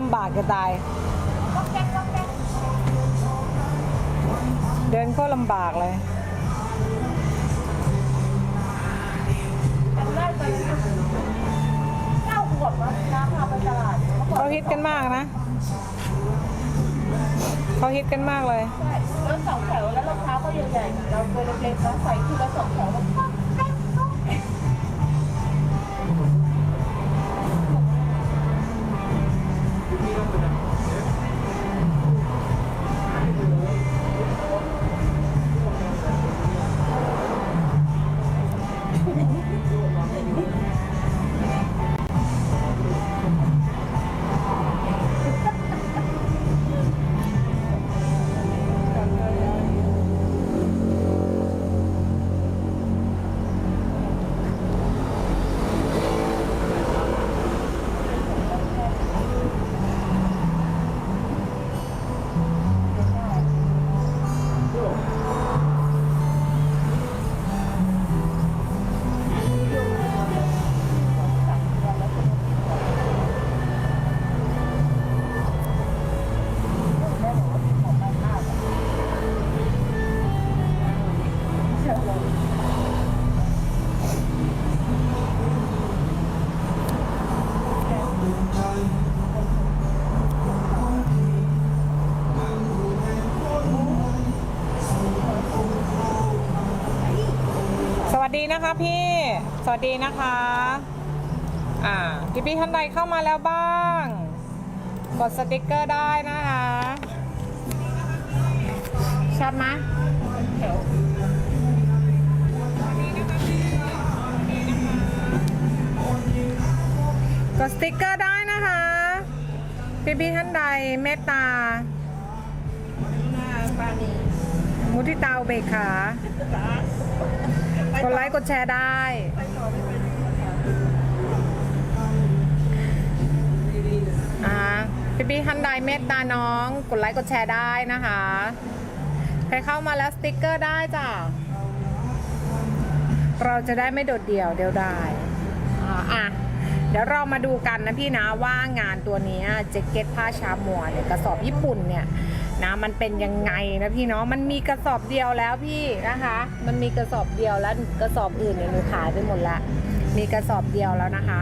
ลำบากจะตาย เดินก็ลำบากเลยเก้าขาฮิตกันมากนะ เขาฮิตกันมากเลยใช่รถสองแถวแล้วรองเท้าก็ใหญ่ๆเราตัวเล็กๆแล้วใส่ทีละสองแถว นะคะพี่ สวัสดีนะคะ อ่า พี่พี่ท่านใดเข้ามาแล้วบ้าง กดสติกเกอร์ได้นะคะชัดไหมกดสติกเกอร์ได้นะคะ พี่พี่ท่านใดเมตตาปานีมุทิตาอุเบกขา กดไลค์กดแชร์ได้ อ่าพี่พี่ท่านใดเมตตาน้อง กดไลค์กดแชร์ได้นะคะ ใครเข้ามาแล้วสติ๊กเกอร์ได้จ้ะ เราจะได้ไม่โดดเดี่ยวเดียวดายอ่าอะเดี๋ยวเรามาดูกันนะพี่นะว่างานตัวนี้แจ็คเก็ตผ้าชามัวเนี่ยกระสอบญี่ปุ่นเนี่ย นะมันเป็นยังไงนะพี่เนาะมันมีกระสอบเดียวแล้วพี่นะคะ มันมีกระสอบเดียวแล้วกระสอบอื่นเนี่ยหนูขายไปหมดละมีกระสอบเดียวแล้วนะคะ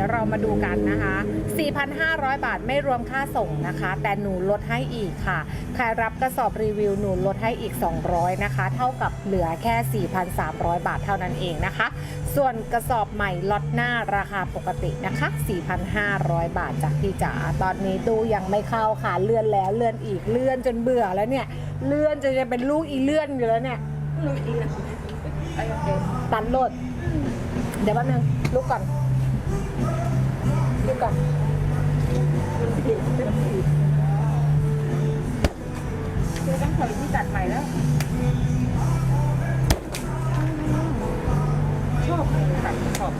ดี๋ยวเรามาดูกันนะคะ 4,500 บาทไม่รวมค่าส่งนะคะ แต่หนูลดให้อีกค่ะ ใครรับกระสอบรีวิวหนูลดให้อีก 200 นะคะ เท่ากับเหลือแค่ 4,300 บาทเท่านั้นเองนะคะ ส่วนกระสอบใหม่ล็อตหน้าราคาปกตินะคะ 4,500 บาทจากพี่จ๋าตอนนี้ตู้ยังไม่เข้าค่ะเลื่อนแล้วเลื่อนอีกเลื่อนจนเบื่อแล้วเนี่ยเลื่อนจนจะเป็นลูกอีเลื่อนอยู่แล้วเนี่ยลุยดีนะไปโอเคตัดโหลดเดี๋ยวแป๊บนึงลุกก่อนลุ กันมันผิดมันผิดคือต้องถอยที่ตัดใหม่แล้ว ชอบตัดขอบ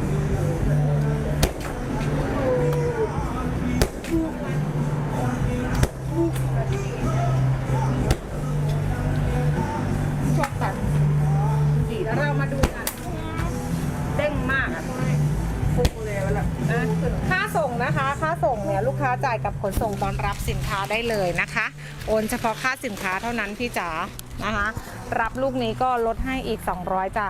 ลูกค้าจ่ายกับขนส่งตอนรับสินค้าได้เลยนะคะ โอนเฉพาะค่าสินค้าเท่านั้นพี่จ๋านะคะ รับลูกนี้ก็ลดให้อีก 200จ้ะ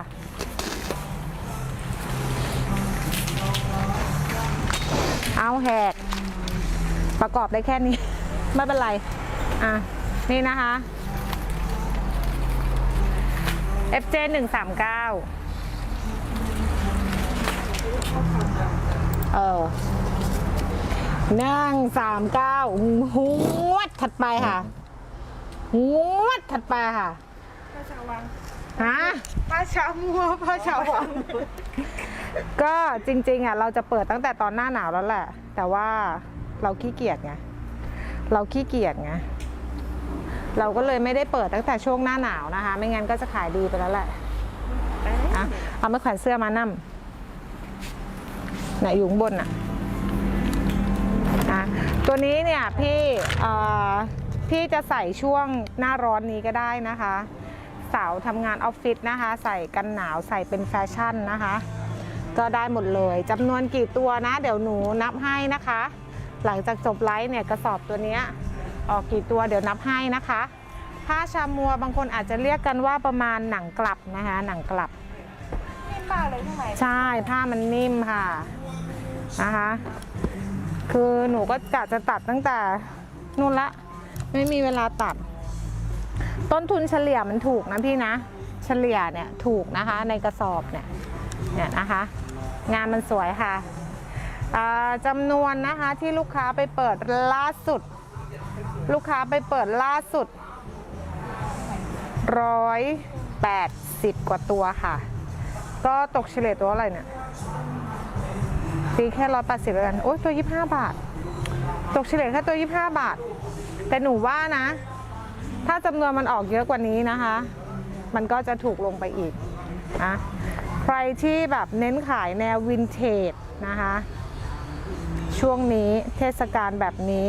เอาแหก ประกอบได้แค่นี้ ไม่เป็นไร อะ นี่นะคะ FJ 139เออ นั่งสามเก้าหวดถัดไปค่ะหวดถัดไปค่ะพระชาวังฮะพระชามัวพระชาวัง ก็จริง ๆอะเราจะเปิดตั้งแต่ตอนหน้าหนาวแล้วแหละ แต่ว่าเราขี้เกียจไง เราขี้เกียจไง เราก็เลยไม่ได้เปิดตั้งแต่ช่วงหน้าหนาวนะคะ ไม่งั้นก็จะขายดีไปแล้วแหละอะเอาไม่แขวนเสื้อมานั่มไหนอยู่ข้างบนอะอะ ตัวนี้เนี่ยพี่เอ่อพี่จะใส่ช่วงหน้าร้อนนี้ก็ได้นะคะ สาวทำงานออฟฟิศนะคะ ใส่กันหนาวใส่เป็นแฟชั่นนะคะ ก็ได้หมดเลยจำนวนกี่ตัวนะ เดี๋ยวหนูนับให้นะคะ หลังจากจบไลฟ์เนี่ยกระสอบตัวเนี้ยออกกี่ตัวเดี๋ยวนับให้นะคะผ้าชามัวบางคนอาจจะเรียกกันว่าประมาณหนังกลับนะคะ หนังกลับนิ่มมากเลยข้างในใช่ผ้ามันนิ่มค่ะนะคะ คือหนูก็กะจะตัดตั้งแต่นู่นละ ไม่มีเวลาตัด ต้นทุนเฉลี่ยมันถูกนะพี่นะ เฉลี่ยเนี่ยถูกนะคะในกระสอบเนี่ยเนี่ยนะคะ งานมันสวยค่ะจำนวนนะคะที่ลูกค้าไปเปิดล่าสุด ลูกค้าไปเปิดล่าสุดร้อยแปดสิบกว่าตัวค่ะ ก็ตกเฉลี่ยตัวอะไรเนี่ย ตีแค่ร้อยแปดสิบแล้วกัน โอ้ยตัวยี่สิบห้าบาท ตกเฉลี่ยแค่ตัวยี่สิบห้าบาท แต่หนูว่านะ ถ้าจำนวนมันออกเยอะกว่านี้นะคะ มันก็จะถูกลงไปอีกนะใครที่แบบเน้นขายแนววินเทจนะคะ ช่วงนี้เทศกาลแบบนี้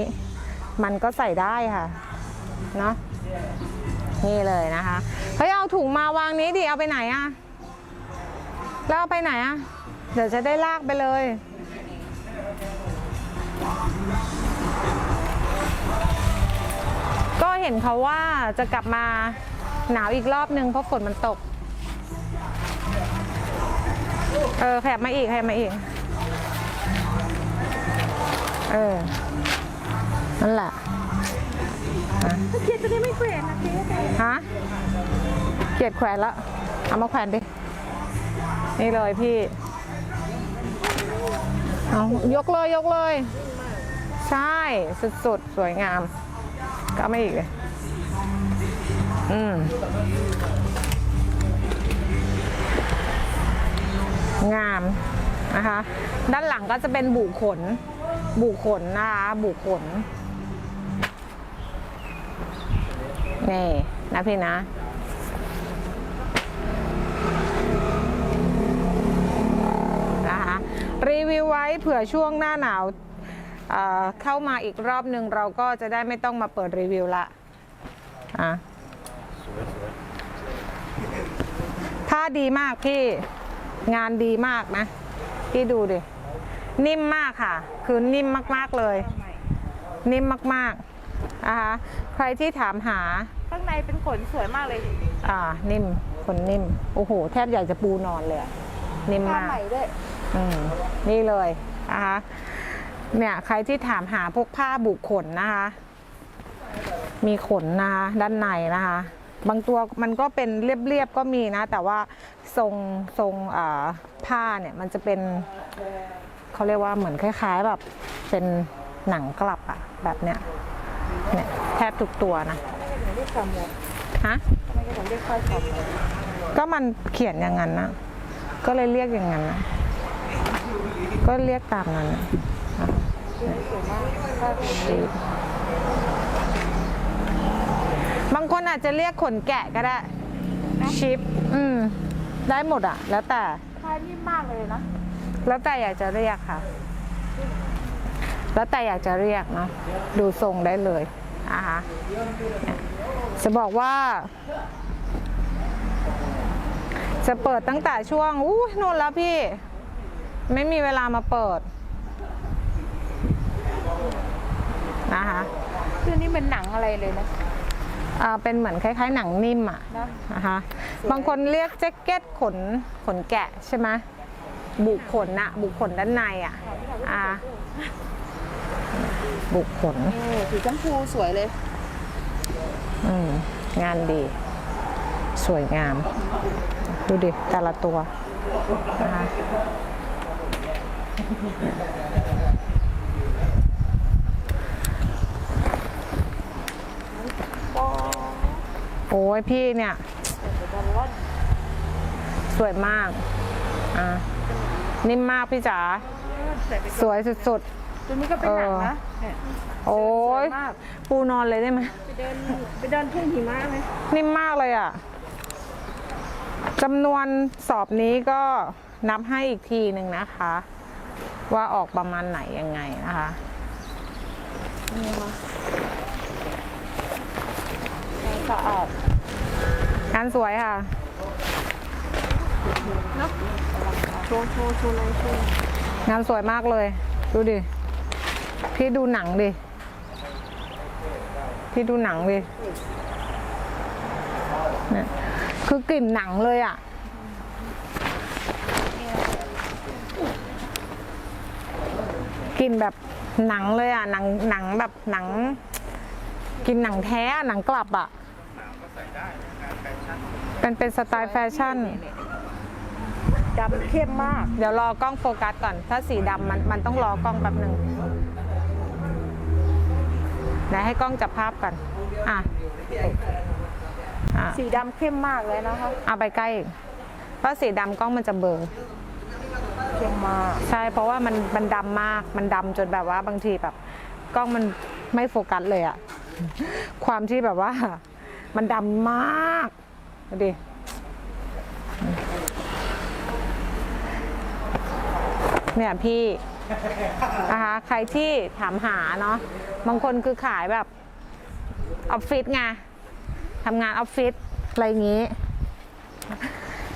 มันก็ใส่ได้ค่ะ เนาะนี่เลยนะคะ เฮ้ย เอาถุงมาวางนี้ดิ เอาไปไหนอะแล้วเอาไปไหนอะเดี๋ยวจะได้ลากไปเลย เห็นเขาว่าจะกลับมาหนาวอีกรอบนึงเพราะฝนมันตก เออขยับมาอีกขยับมาอีก เออ นั่นแหละเกียร์จะได้ไม่แขวนนะเจ๊ฮะ เกลียดแขวนแล้ว เอามาแขวนดิ นี่เลยพี่ เอายกเลยยกเลย ใช่ สุดๆ สวยงาม ก็ไม่อีกเลย อืม งามนะคะ ด้านหลังก็จะเป็นบุขน บุขนนะคะบุขน นี่นะพี่นะนะคะรีวิวไว้เผื่อช่วงหน้าหนาว เอ่อเข้ามาอีกรอบหนึ่งเราก็จะได้ไม่ต้องมาเปิดรีวิวละอะผ้าดีมากพี่งานดีมากนะพี่ดูดิ นิ่มมากค่ะ คือนิ่มมากๆเลย นิ่มมากๆนะคะใครที่ถามหา ข้างในเป็นขนสวยมากเลย อ่า นิ่มคนนิ่ม โอ้โห แทบอยากจะปูนอนเลยอะนิ่มผ้ามากใหม่ด้วยอืมนี่เลยนะคะ เนี่ยใครที่ถามหาพวกผ้าบุขนนะคะ มีขนนะคะด้านในนะคะ บางตัวมันก็เป็นเรียบๆก็มีนะ แต่ว่าทรงทรงผ้าเนี่ยมันจะเป็นเขาเรียกว่าเหมือนคล้าย ๆ แบบเป็นหนังกลับอะแบบเนี้ยเนี่ยแทบทุกตัวนะฮะก็มันเขียนอย่างนั้นนะก็เลยเรียกอย่างนั้นนะก็เรียกตามนั้นนะ บางคนอาจจะเรียกขนแกะก็ได้ ชิป อืม ได้หมดอะ แล้วแต่ผ้านิ่มมากเลยนะ แล้วแต่อยากจะเรียกค่ะ แล้วแต่อยากจะเรียกเนอะดูทรงได้เลยนะคะเนี่ยจะบอกว่า จะเปิดตั้งแต่ช่วงอู้นนแล้วพี่ ไม่มีเวลามาเปิด นะคะคือนี่เป็นหนังอะไรเลยนะ อ่าเป็นเหมือนคล้ายๆ หนังนิ่มอะนะนะคะบางคนเรียกแจ็คเก็ตขนขนแกะใช่ไหมบุขนนะบุขนด้านในอะอ่าบุขนเออสีชมพูสวยเลย อืมงานดี สวยงาม ดูดิแต่ละตัวนะคะ โอ้ยพี่เนี่ย สวยมาก อะ นิ่มมากพี่จ๋า สวยสุดตัวนี้ก็เป็นหนังนะเนี่ยๆโอ้ยสวยมากปูนอนเลยได้ไหมไปเดินไปเดินทุ่งหิมะไหมนิ่มมากเลยอะจำนวนสอบนี้ก็นับให้อีกทีหนึ่งนะคะ ว่าออกประมาณไหนยังไงนะคะนี่ค่ะ สะอาดงานสวยค่ะเนาะโชว์โชว์โชว์เลยโชว์งานสวยมากเลย ดูดิ พี่ดูหนังดิ พี่ดูหนังดิเนี่ยคือกลิ่นหนังเลยอะ กลิ่นแบบหนังเลยอะ หนังหนังแบบหนัง กินหนังแท้หนังกลับอะ เป็นเป็นสไตล์แฟชั่น ดำเข้มมาก เดี๋ยวรอกล้องโฟกัสก่อน ถ้าสีดำมันมันต้องรอกล้องแป๊บหนึ่งเดี๋ยวให้กล้องจับภาพก่อนอะอะสีดำเข้มมากเลยนะคะเอาไปใกล้อีกเพราะสีดำกล้องมันจะเบลอเข้มมากใช่เพราะว่ามันมันดำมากมันดำจนแบบว่าบางทีแบบกล้องมันไม่โฟกัสเลยอะความที่แบบว่า มันดำมาก ดูดิเนี่ยพี่นะคะใครที่ถามหาเนาะบางคนคือขายแบบออฟฟิศไงทำงานออฟฟิศอะไรอย่างงี้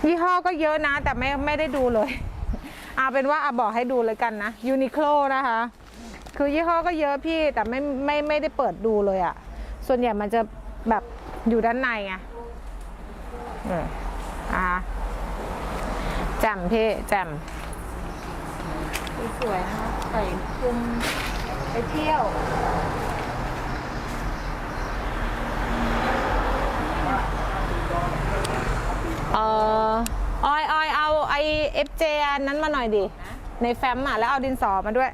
ยี่ห้อก็เยอะนะ แต่ไม่ไม่ได้ดูเลยเอาเป็นว่าอาบอกให้ดูเลยกันนะยูนิโคลนะคะ คือยี่ห้อก็เยอะพี่แต่ไม่ไม่ไม่ได้เปิดดูเลยอะ่ะส่วนใหญ่มันจะแบบอยู่ด้านในไง อออะแจ่มพี่แจ่มสวยนะคะใส่คลุมไปเที่ยว เออออยออยเอาไอเอฟเจอันนั้นมาหน่อยดิ ในแฟ้มอะ แล้วเอาดินสอมาด้วย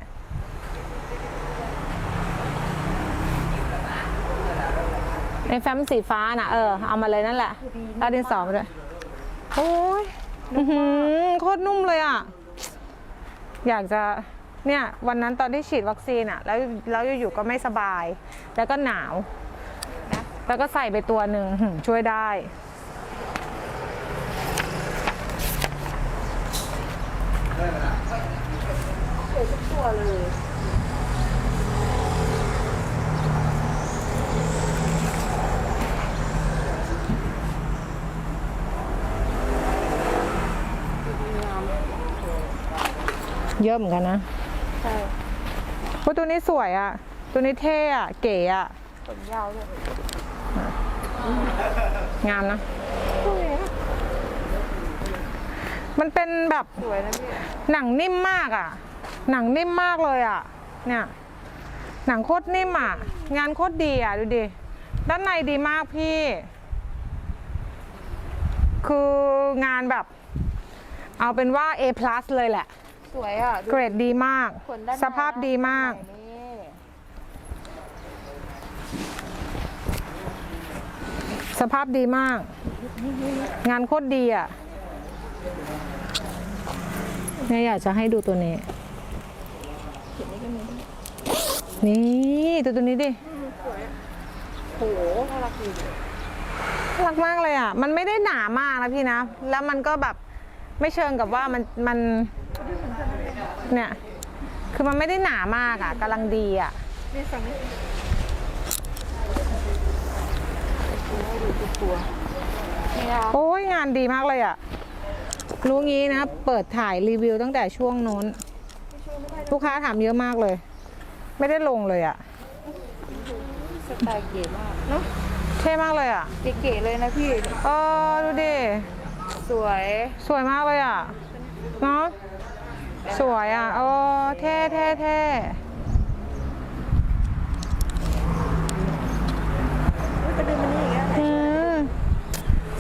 ในแฟ้มสีฟ้าน่ะเออเอามาเลยนั่นแหละเอาดินสอมาด้วยโอ้ยอื้อหือโคตรนุ่มเลยอะ อยากจะเนี่ยวันนั้นตอนที่ฉีดวัคซีนอะ แล้วแล้วอยู่ๆก็ไม่สบาย แล้วก็หนาว แล้วก็ใส่ไปตัวหนึ่งหืมช่วยได้สวยทุกตัวเลย เยอะเหมือนกันนะใช่โอ้ตัวนี้สวยอะ่ะ ตัวนี้เท่อะ่ะ เก๋อะ่ะขนยาวเลยงามนะสวยอะมันเป็นแบบสวยนะพี่หนังนิ่มมากอะ่ะ หนังนิ่มมากเลยอะ่ะ เนี่ย หนังโคตรนิ่มอะ่ะ งานโคตรดีอะ่ะ ดูดิ ด้านในดีมากพี่ คืองานแบบ เอาเป็นว่า A+ เลยแหละ สวยอะดูเกรดดีมาก ขนด้านในสภาพดีมาก นี่สภาพดีมาก งานโคตรดีอะเนี่ยอยากจะให้ดูตัวนี้ นี่ดูตัวนี้ดิโหน่ารักดีน่ารักมากเลยอะ มันไม่ได้หนามากนะพี่นะ แล้วมันก็แบบไม่เชิงกับว่ามันมัน เนี่ย คือมันไม่ได้หนามากอะกำลังดีอะนี่สั่งนี่ให้ดูทุกตัวนี่นะคะโอ้ยงานดีมากเลยอะ รู้งี้นะ เปิดถ่ายรีวิวตั้งแต่ช่วงโน้น ลูกค้าถามเยอะมากเลย ไม่ได้ลงเลยอะ สไตล์เก๋มากเนาะเท่มากเลยอะ เก๋ๆเลยนะพี่ เออ ดูดิ สวย สวยมากเลยอะ เนาะ สวยอะ โอ้ เท่เท่เท่อุ๊ยกระดึงมันนี่อีกอืม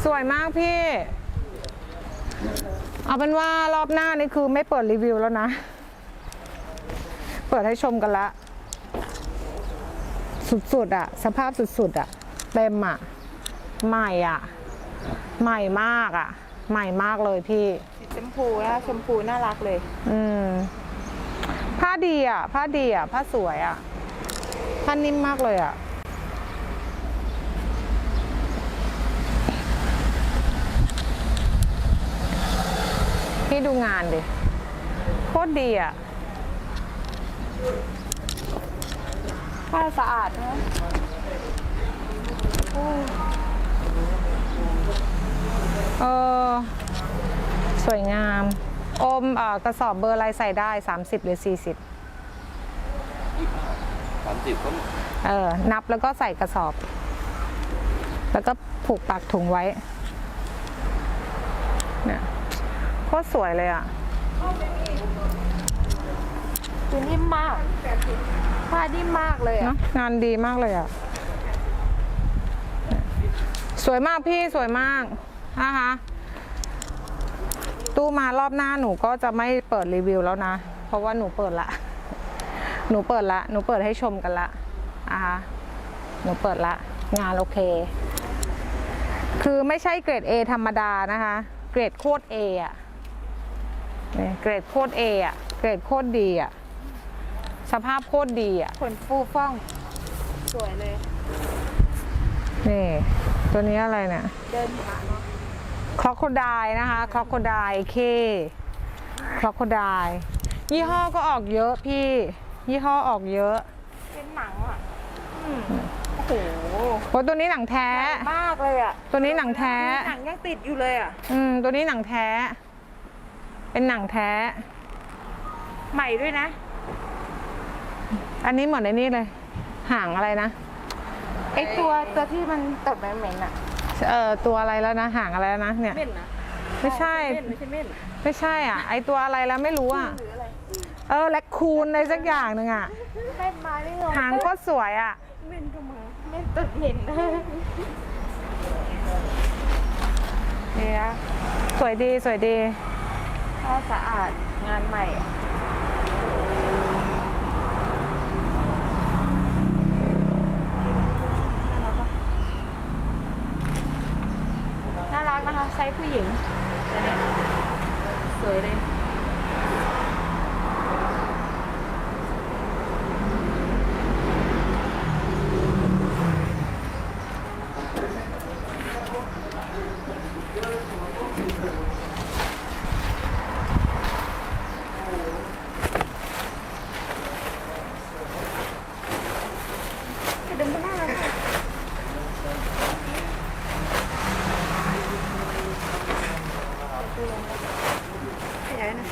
สวยมากพี่ เอาเป็นว่ารอบหน้านี่คือไม่เปิดรีวิวแล้วนะ เปิดให้ชมกันละ สุดๆอะสภาพสุดๆอะเต็มอะใหม่อะใหม่มากอะใหม่มากเลยพี่ ชมพูนะชมพูน่ารักเลย อืม ผ้าดีอะ ผ้าดีอะ ผ้าสวยอะ ผ้านิ่มมากเลยอะ พี่ดูงานดิ โคตรดีอะ ผ้าสะอาดนะโอ้เออ สวยงามโอมเอ่อกระสอบเบอร์อะไรใส่ได้ 30 หรือ 40ามสิบก็เออนับแล้วก็ใส่กระสอบ แล้วก็ผูกปากถุงไว้เนี่ยโคตรสวยเลยอะตัวนิ่มมากผ้านิ่มมากเลยเนอะอะงานดีมากเลยอะ สวยมากพี่สวยมากนะคะ ตู้มารอบหน้าหนูก็จะไม่เปิดรีวิวแล้วนะ เพราะว่าหนูเปิดละ หนูเปิดละ หนูเปิดให้ชมกันละนะคะหนูเปิดละ งานโอเค คือไม่ใช่เกรด A ธรรมดานะคะ เกรดโคตร A อะเนี่ยเกรดโคตร A อะ เกรดโคตรดีอะ สภาพโคตรดีอะขนฟูฟ่อง สวยเลย นี่ ตัวนี้อะไรเนี่ย เดินผ่าน ครอโคไดนะคะครอโคไดเคครอโคไดยี่ห้อก็ออกเยอะพี่ ยี่ห้อออกเยอะเป็นหนังอะอืมโอ้โหโอ้ตัวนี้หนังแท้ใหญ่มากเลยอะตัวนี้หนังแท้ หนังยังติดอยู่เลยอะ อืม ตัวนี้หนังแท้ เป็นหนังแท้ ใหม่ด้วยนะ อันนี้เหมือนไอ้นี่เลยหางอะไรนะไอตัวตัวที่มันตดเหม็นๆอะ เออตัวอะไรแล้วนะหางอะไรแล้วนะเนี่ย เม่นนะไม่ใช่ เม่นไม่ใช่เม่นไม่ใช่อะ ไอตัวอะไรแล้วไม่รู้อะ หรืออะไรเออแลคคูนอะไรสักอย่างหนึ่งอะ เม่นมาได้ไงหางก็สวยอะ เม่นก็มาเม่นตดเหม็นนี่นะสวยดีสวยดีผ้าสะอาดงานใหม่อะน่ารักนะคะไซส์ ผู้หญิงอันเนี้ยสวยเลย เดินไปหน้าเลยขยายหนะ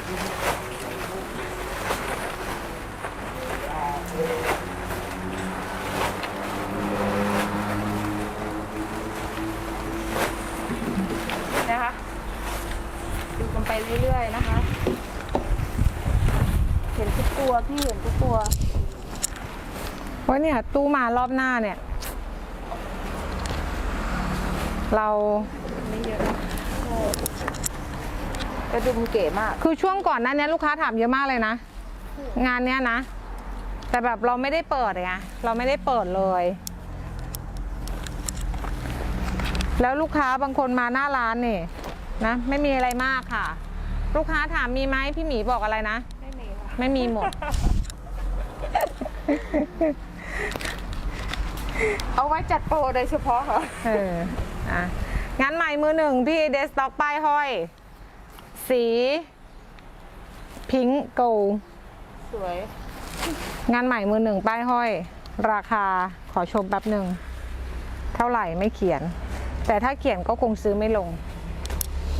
นะคะ ดูกันไปเรื่อยๆนะคะ เห็นทุกตัว พี่เห็นทุกตัว เพราะเนี่ยตู้มารอบหน้าเนี่ย เราไม่เยอะกระดุมเก๋มาก คือช่วงก่อนหนั้นเนี้ยลูกค้าถามเยอะมากเลยนะ งานเนี้ยนะ แต่แบบเราไม่ได้เปิดไงเราไม่ได้เปิดเลย แล้วลูกค้าบางคนมาหน้าร้านนี่นะไม่มีอะไรมากค่ะ ลูกค้าถามมีไหมพี่หมีบอกอะไรนะ ไม่มีค่ะไม่มีหมด เอาไว้จัดโปรโดยเฉพาะค่ะเอออะงานใหม่มือหนึ่งพี่เดสต็อกป้ายห้อย สีพิงโกสวย งานใหม่มือหนึ่งป้ายห้อย ราคาขอชมแป๊บหนึ่ง เท่าไหร่ไม่เขียน แต่ถ้าเขียนก็คงซื้อไม่ลง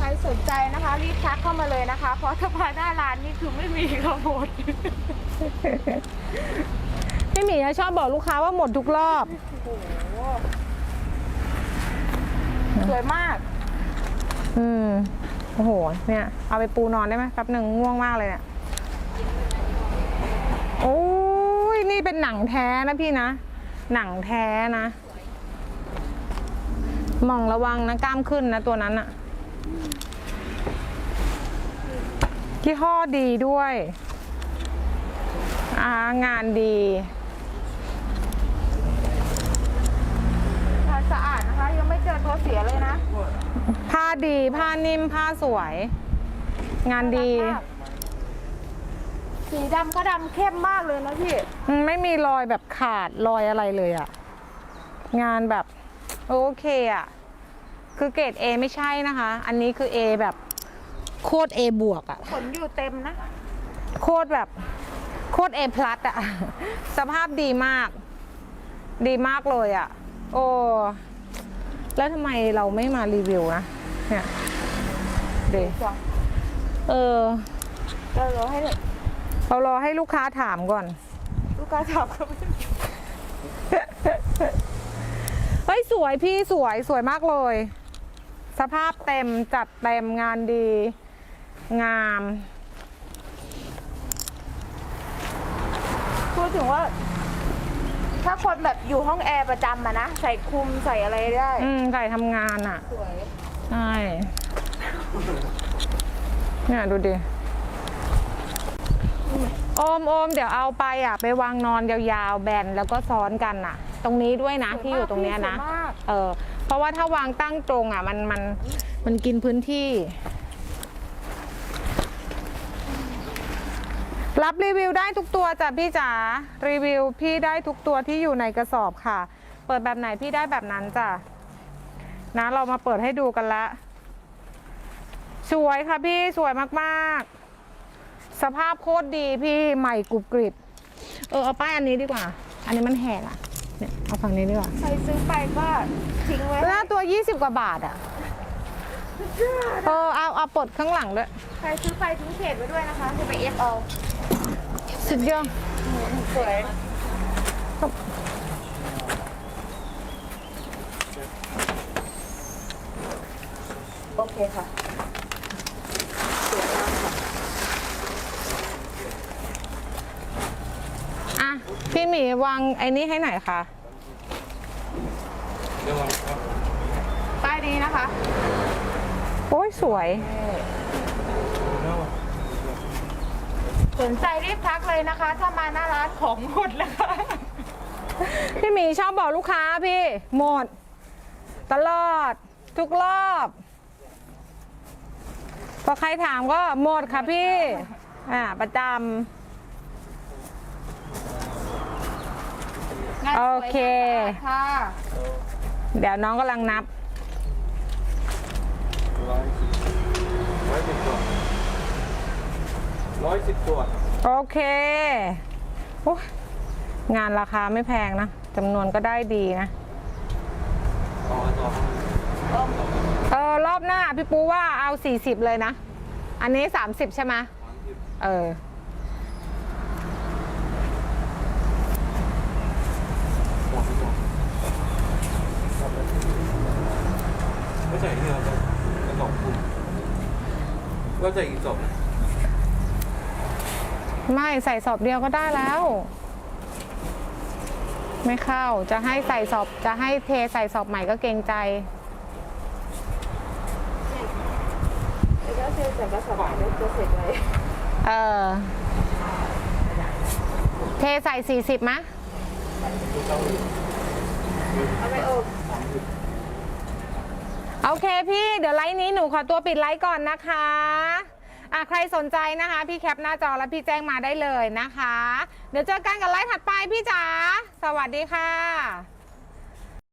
ใครสนใจนะคะ รีบทักเข้ามาเลยนะคะ เพราะถ้ามาหน้าร้านนี่คือไม่มีค่ะหมดพี่หมีอะชอบบอกลูกค้าว่าหมดทุกรอบโอ้โหสวยมาก อืม โอ้โห เนี่ย เอาไปปูนอนได้ไหมแป๊บหนึ่งง่วงมากเลยเนี่ย โอ้ย นี่เป็นหนังแท้นะพี่นะ หนังแท้นะ มองระวังนะกล้ามขึ้นนะตัวนั้นอะ ยี่ห้อดีด้วยอ่างานดีผ้าสะอาดนะคะ ยังไม่เจอตัวเสียเลยนะ ผ้าดีผ้านิ่มผ้าสวย งานดีน่ารักมากสีดำก็ดำเข้มมากเลยนะพี่อืมไม่มีรอยแบบขาดรอยอะไรเลยอะงานแบบ โอเคอะคือเกรด A ไม่ใช่นะคะ อันนี้คือ A แบบ โคตร A บวกอะขนอยู่เต็มนะ โคตรแบบโคตร A พลัสอะ สภาพดีมาก ดีมากเลยอะโอ้แล้วทำไมเราไม่มารีวิวนะเนี่ยเดจ้ะเออก็รอให้เรารอให้ลูกค้าถามก่อน ลูกค้าถามเขาไม่เฮ้ยสวยพี่สวยสวยมากเลย สภาพเต็มจัดเต็มงานดี งาม พูดถึงว่า ถ้าคนแบบอยู่ห้องแอร์ประจำอะนะ ใส่คลุมใส่อะไรได้ อืมใส่ทำงานอะ สวย ใช่ เนี่ยดูดิ โอมโอมเดี๋ยวเอาไปอะ ไปวางนอนยาวๆ แบนแล้วก็ซ้อนกันอะ ตรงนี้ด้วยนะที่อยู่ตรงเนี้ยนะสวยมาก เออ เพราะว่าถ้าวางตั้งตรงอะ มันมันมันกินพื้นที่ รับรีวิวได้ทุกตัวจ้ะพี่จ๋ารีวิวพี่ได้ทุกตัวที่อยู่ในกระสอบค่ะ เปิดแบบไหนพี่ได้แบบนั้นจ้ะนะเรามาเปิดให้ดูกันละสวยค่ะพี่สวยมากๆ สภาพโคตรดีพี่ใหม่กรุบกริบเออเอาป้ายอันนี้ดีกว่า อันนี้มันแหกอะเนี่ยเอาฝั่งนี้ดีกว่าใครซื้อไปก็ทิ้งไว้หน้าตัว 20 กว่าบาทอะเออเอาเอาปลดข้างหลังด้วย ใครซื้อไปทิ้งเขตไว้ด้วยนะคะจะไปเอฟเอา สุดยอดสวยโอเคค่ะอะ พี่หมีวางไอ้นี้ให้หน่อยค่ะป้ายนี้นะคะ โอ้ยสวย สนใจรีบทักเลยนะคะ ถ้ามาหน้าร้านของหมดแล้วค่ะพี่หมีชอบบอกลูกค้าพี่ หมด ตลอด ทุกรอบพอใครถามก็หมดค่ะพี่ อ่า ประจงานสวยโอเค งานสะอาดค่ะำเดี๋ยวน้องกำลังนับ ร้อยร้อยสิบตัว ร้อยสิบตัวโอเคโอ้ยงานราคาไม่แพงนะจำนวนก็ได้ดีนะ ต่อต่อเออรอบหน้าพี่ปูว่าเอา 40 เลยนะ อันนี้ 30 ใช่ไหมเออหมดหมดไม่ใช่ที่เราจะกระสอบคุมก็จะอีกศพ ไม่ใส่สอบเดียวก็ได้แล้ว ไม่เข้าจะให้ใส่สอบจะให้เทใส่สอบใหม่ก็เกรงใจแล้วก็เซ็นแต่กระสอบได้จะเสร็จไว้เออเทใส่40มะเอาไปอบโอเคพี่ เดี๋ยวไลฟ์นี้หนูขอตัวปิดไลฟ์ก่อนนะคะ อะใครสนใจนะคะ พี่แคปหน้าจอแล้วพี่แจ้งมาได้เลยนะคะ เดี๋ยวเจอกันกับไลฟ์ถัดไปพี่จ๋าสวัสดีค่ะ